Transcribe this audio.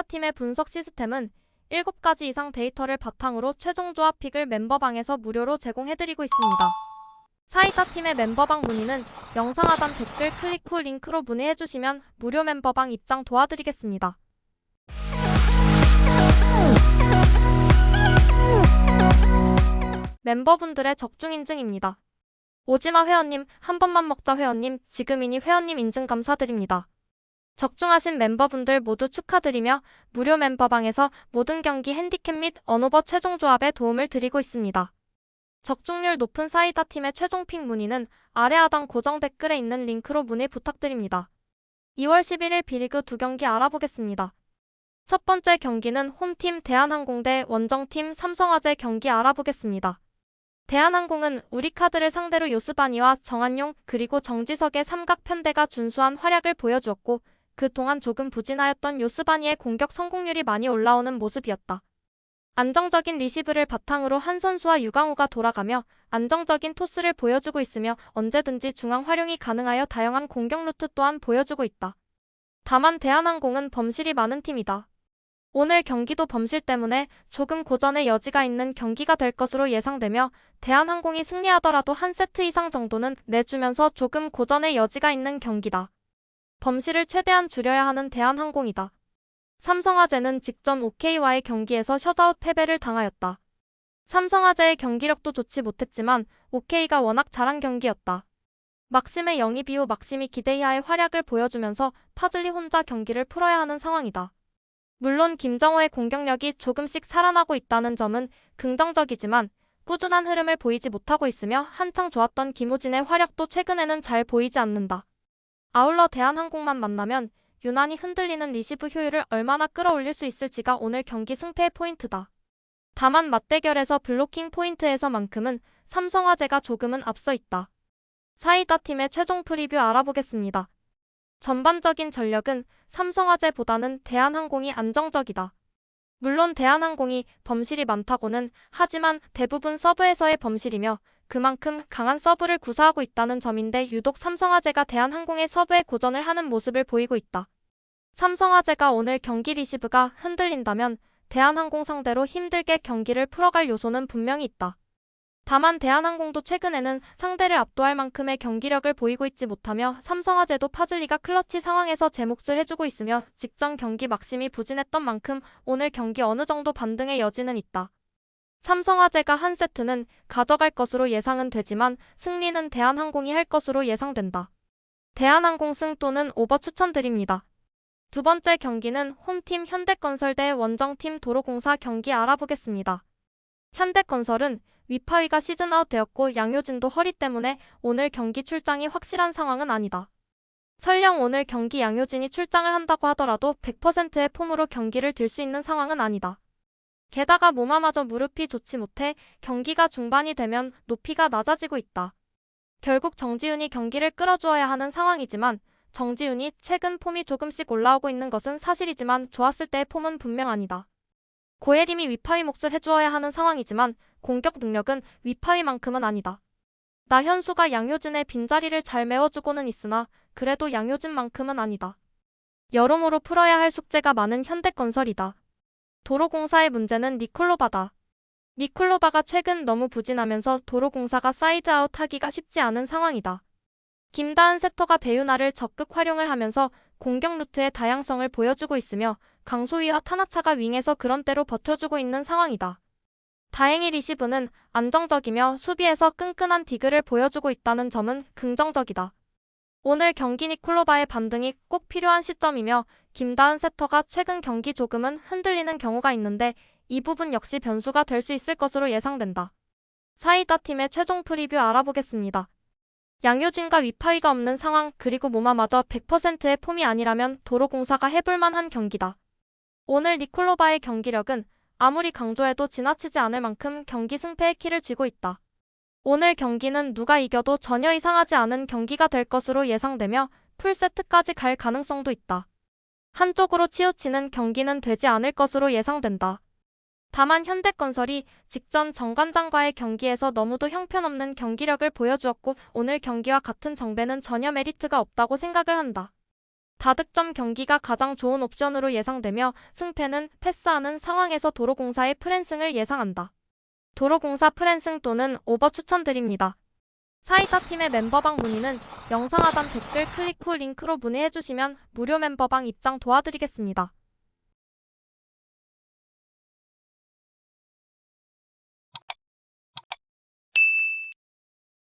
사이다팀의 분석 시스템은 7가지 이상 데이터를 바탕으로 최종 조합 픽을 멤버방에서 무료로 제공해드리고 있습니다. 사이다팀의 멤버방 문의는 영상 하단 댓글 클릭 후 링크로 문의해주시면 무료 멤버방 입장 도와드리겠습니다. 멤버분들의 적중 인증입니다. 오지마 회원님, 한 번만 먹자 회원님, 지금이니 회원님 인증 감사드립니다. 적중하신 멤버분들 모두 축하드리며 무료 멤버방에서 모든 경기 핸디캡 및 언오버 최종 조합에 도움을 드리고 있습니다. 적중률 높은 사이다 팀의 최종 픽 문의는 아래 하단 고정 댓글에 있는 링크로 문의 부탁드립니다. 2월 11일 B리그 두 경기 알아보겠습니다. 첫 번째 경기는 홈팀 대한항공 대 원정팀 삼성화재 경기 알아보겠습니다. 대한항공은 우리카드를 상대로 요스바니와 정한용 그리고 정지석의 삼각 편대가 준수한 활약을 보여주었고 그동안 조금 부진하였던 요스바니의 공격 성공률이 많이 올라오는 모습이었다. 안정적인 리시브를 바탕으로 한 선수와 유강우가 돌아가며 안정적인 토스를 보여주고 있으며 언제든지 중앙 활용이 가능하여 다양한 공격 루트 또한 보여주고 있다. 다만 대한항공은 범실이 많은 팀이다. 오늘 경기도 범실 때문에 조금 고전의 여지가 있는 경기가 될 것으로 예상되며 대한항공이 승리하더라도 한 세트 이상 정도는 내주면서 조금 고전의 여지가 있는 경기다. 범실을 최대한 줄여야 하는 대한항공이다. 삼성화재는 직전 OK와의 경기에서 셧아웃 패배를 당하였다. 삼성화재의 경기력도 좋지 못했지만 OK가 워낙 잘한 경기였다. 막심의 영입 이후 막심이 기대 이하의 활약을 보여주면서 파즐리 혼자 경기를 풀어야 하는 상황이다. 물론 김정호의 공격력이 조금씩 살아나고 있다는 점은 긍정적이지만 꾸준한 흐름을 보이지 못하고 있으며 한창 좋았던 김우진의 활약도 최근에는 잘 보이지 않는다. 아울러 대한항공만 만나면 유난히 흔들리는 리시브 효율을 얼마나 끌어올릴 수 있을지가 오늘 경기 승패의 포인트다. 다만 맞대결에서 블로킹 포인트에서만큼은 삼성화재가 조금은 앞서 있다. 사이다 팀의 최종 프리뷰 알아보겠습니다. 전반적인 전력은 삼성화재보다는 대한항공이 안정적이다. 물론 대한항공이 범실이 많다고는 하지만 대부분 서브에서의 범실이며 그만큼 강한 서브를 구사하고 있다는 점인데 유독 삼성화재가 대한항공의 서브에 고전을 하는 모습을 보이고 있다. 삼성화재가 오늘 경기 리시브가 흔들린다면 대한항공 상대로 힘들게 경기를 풀어갈 요소는 분명히 있다. 다만 대한항공도 최근에는 상대를 압도할 만큼의 경기력을 보이고 있지 못하며 삼성화재도 파즐리가 클러치 상황에서 제 몫을 해주고 있으며 직전 경기 막심이 부진했던 만큼 오늘 경기 어느 정도 반등의 여지는 있다. 삼성화재가 한 세트는 가져갈 것으로 예상은 되지만 승리는 대한항공이 할 것으로 예상된다. 대한항공 승 또는 오버 추천드립니다. 두 번째 경기는 홈팀 현대건설 대 원정팀 도로공사 경기 알아보겠습니다. 현대건설은 위파위가 시즌아웃 되었고 양효진도 허리 때문에 오늘 경기 출장이 확실한 상황은 아니다. 설령 오늘 경기 양효진이 출장을 한다고 하더라도 100%의 폼으로 경기를 들 수 있는 상황은 아니다. 게다가 몸아마저 무릎이 좋지 못해 경기가 중반이 되면 높이가 낮아지고 있다. 결국 정지훈이 경기를 끌어주어야 하는 상황이지만 정지훈이 최근 폼이 조금씩 올라오고 있는 것은 사실이지만 좋았을 때의 폼은 분명 아니다. 고예림이 위파위 몫을 해주어야 하는 상황이지만 공격 능력은 위파위만큼은 아니다. 나현수가 양효진의 빈자리를 잘 메워주고는 있으나 그래도 양효진만큼은 아니다. 여러모로 풀어야 할 숙제가 많은 현대건설이다. 도로공사의 문제는 니콜로바다. 니콜로바가 최근 너무 부진하면서 도로공사가 사이드아웃 하기가 쉽지 않은 상황이다. 김다은 세터가 배유나를 적극 활용을 하면서 공격 루트의 다양성을 보여주고 있으며 강소희와 타나차가 윙에서 그런 대로 버텨주고 있는 상황이다. 다행히 리시브는 안정적이며 수비에서 끈끈한 디그를 보여주고 있다는 점은 긍정적이다. 오늘 경기 니콜로바의 반등이 꼭 필요한 시점이며 김다은 세터가 최근 경기 조금은 흔들리는 경우가 있는데 이 부분 역시 변수가 될 수 있을 것으로 예상된다. 사이다 팀의 최종 프리뷰 알아보겠습니다. 양효진과 위파위가 없는 상황 그리고 모마마저 100%의 폼이 아니라면 도로공사가 해볼만한 경기다. 오늘 니콜로바의 경기력은 아무리 강조해도 지나치지 않을 만큼 경기 승패의 키를 쥐고 있다. 오늘 경기는 누가 이겨도 전혀 이상하지 않은 경기가 될 것으로 예상되며 풀세트까지 갈 가능성도 있다. 한쪽으로 치우치는 경기는 되지 않을 것으로 예상된다. 다만 현대건설이 직전 정관장과의 경기에서 너무도 형편없는 경기력을 보여주었고 오늘 경기와 같은 정배는 전혀 메리트가 없다고 생각을 한다. 다득점 경기가 가장 좋은 옵션으로 예상되며 승패는 패스하는 상황에서 도로공사의 프랜승을 예상한다. 도로공사 프랜승 또는 오버 추천드립니다. 사이다 팀의 멤버방 문의는 영상 하단 댓글 클릭 후 링크로 문의해주시면 무료 멤버방 입장 도와드리겠습니다.